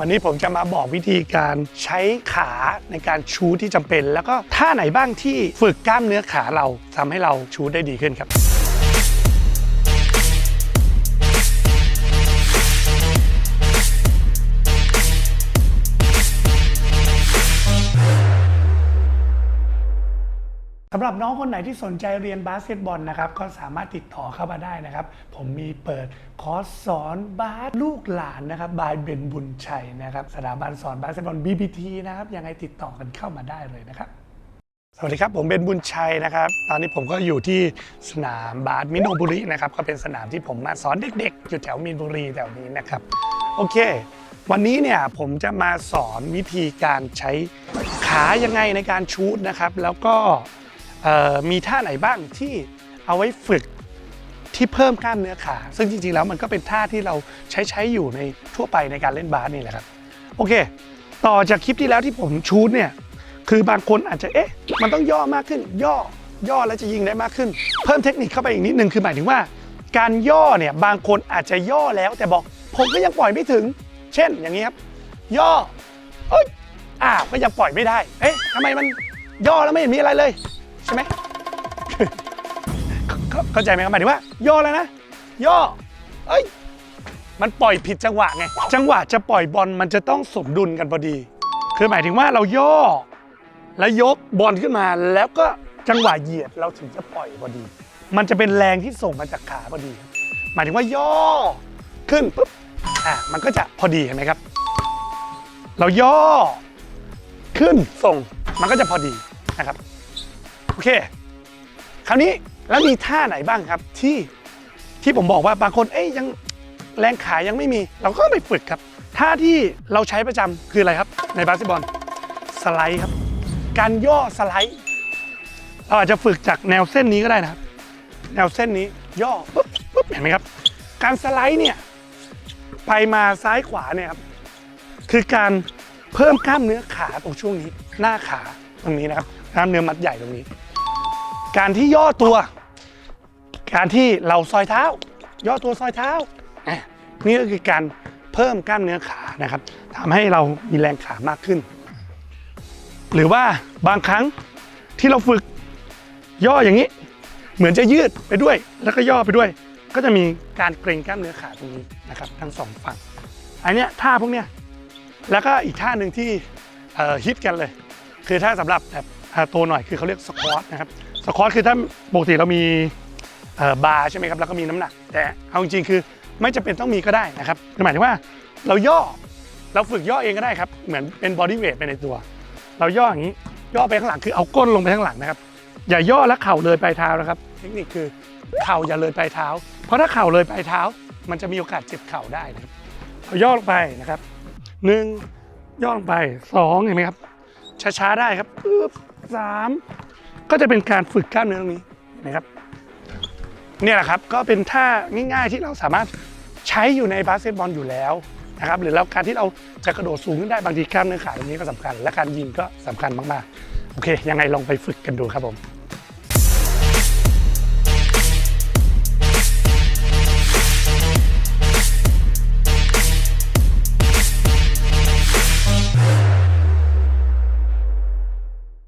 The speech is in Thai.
วันนี้ผมจะมาบอกวิธีการใช้ขาในการชูที่จำเป็น แล้วก็ท่าไหนบ้างที่ฝึกกล้ามเนื้อขาเราทำให้เราชูได้ดีขึ้นครับ สำหรับน้องคนไหนที่สนใจเรียนบาสเกตบอลนะครับ ก็สามารถติดต่อเข้ามาได้นะครับ ผมมีเปิดคอร์สสอนบาสลูกหลานนะครับบายเบนบุญชัยนะครับสถาบันสอนบาสเกตบอล BBT นะครับยังไงติดต่อกันเข้ามาได้เลยนะครับ สวัสดีครับ ผมเบนบุญชัยนะครับ ตอนนี้ผมก็อยู่ที่สนามบาสมิโนบุรีนะครับก็เป็นสนามที่ผมมาสอนเด็กๆ อยู่แถวมินบุรีแถวนี้นะครับโอเค วันนี้เนี่ยผมจะมาสอนวิธีการใช้ขายังไงในการชูตนะครับ แล้วก็ มีท่าไหนบ้างที่เอาไว้ฝึกที่เพิ่มกล้ามเนื้อขา ซึ่งจริงๆแล้วมันก็เป็นท่าที่เราใช้ใช้อยู่ในทั่วไปในการเล่นบาสนี่แหละครับ โอเค ต่อจากคลิปที่แล้วที่ผมชูตเนี่ย คือบางคนอาจจะเอ๊ะ มันต้องย่อมากขึ้น ย่อย่อแล้วจะยิงได้มากขึ้น เพิ่มเทคนิคเข้าไปอีกนิดนึงคือหมายถึงว่า การย่อเนี่ยบางคนอาจจะย่อแล้ว แต่บอกผมก็ยังปล่อยไม่ถึง เช่น อย่างนี้ครับ ย่อเอ้ยอ้าวก็ยังปล่อยไม่ได้ เอ๊ะทำไมมันย่อแล้วไม่เห็นมีอะไรเลย ใช่ไหม เข้าใจไหมครับหมายถึงว่า ย่อแล้วนะ ย่อ เอ้ย มันปล่อยผิดจังหวะไง จังหวะจะปล่อยบอลมันจะต้องสมดุลกันพอดี คือหมายถึงว่าเราย่อ แล้วยกบอลขึ้นมา แล้วก็จังหวะเหยียดเราถึงจะปล่อยพอดี มันจะเป็นแรงที่ส่งมาจากขาพอดีครับหมายถึงว่าย่อขึ้นปุ๊บ อะ มันก็จะพอดีเห็นไหมครับ เราย่อขึ้นส่ง มันก็จะพอดีนะครับ โอเค คราวนี้แล้วมีท่าไหนบ้างครับที่ที่ผมบอกว่าบางคนเอ้ยยังแรงขายังไม่มี เราก็ไปฝึกครับท่าที่เราใช้ประจำคืออะไรครับ ในบาสเกตบอลสไลด์ครับ การย่อสไลด์ เราอาจจะฝึกจากแนวเส้นนี้ก็ได้นะครับ แนวเส้นนี้ย่อปุ๊บปุ๊บเห็นไหมครับ การสไลด์เนี่ยไปมาซ้ายขวาเนี่ยครับคือการเพิ่มกล้ามเนื้อขาตรงช่วงนี้ หน้าขาตรงนี้นะครับกล้ามเนื้อมัดใหญ่ตรงนี้ การที่ย่อตัว การที่เราซอยเท้า ย่อตัวซอยเท้า นี่ก็คือการเพิ่มกล้ามเนื้อขานะครับทำให้เรามีแรงขามากขึ้น หรือว่าบางครั้งที่เราฝึกย่ออย่างนี้ เหมือนจะยืดไปด้วย แล้วก็ย่อไปด้วย ก็จะมีการเกร็งกล้ามเนื้อขาตรงนี้นะครับ ทั้งสองฝั่งอันเนี้ยท่าพวกเนี้ยแล้วก็อีกท่าหนึ่งที่ฮิตกันเลย คือถ้าสำหรับแบบอ่าโตหน่อยคือเขาเรียกสควอตนะครับ สควอตคือถ้าปกติเรามีบาร์ใช่ไหมครับแล้วก็มีน้ำหนัก แต่เอาจริงๆคือไม่จำเป็นต้องมีก็ได้นะครับหมายถึงว่าเราย่อเราฝึกย่อเองก็ได้ครับ เหมือนเป็นบอดี้เวทไปในตัว เราย่ออย่างนี้ ย่อไปข้างหลังคือเอาก้นลงไปข้างหลังนะครับ อย่าย่อแล้วเข่าเลยปลายเท้านะครับ เทคนิคคือเข่าอย่าเลยปลายเท้า เพราะถ้าเข่าเลยปลายเท้า มันจะมีโอกาสเจ็บเข่าได้นะครับเอาย่อลงไปนะครับหนึ่งย่อลงไปสองเห็นไหมครับช้าๆได้ครับปึ๊บสาม ก็จะเป็นการฝึกกล้ามเนื้อตรงนี้นะครับเนี่ยแหละครับก็เป็นท่าง่ายๆที่เราสามารถใช้อยู่ในบาสเกตบอลอยู่แล้วนะครับหรือเราการที่เราจะกระโดดสูงขึ้นได้บางทีกล้ามเนื้อขาตรงนี้ก็สำคัญ และการยิงก็สำคัญมากๆโอเค ยังไงลองไปฝึกกันดูครับผม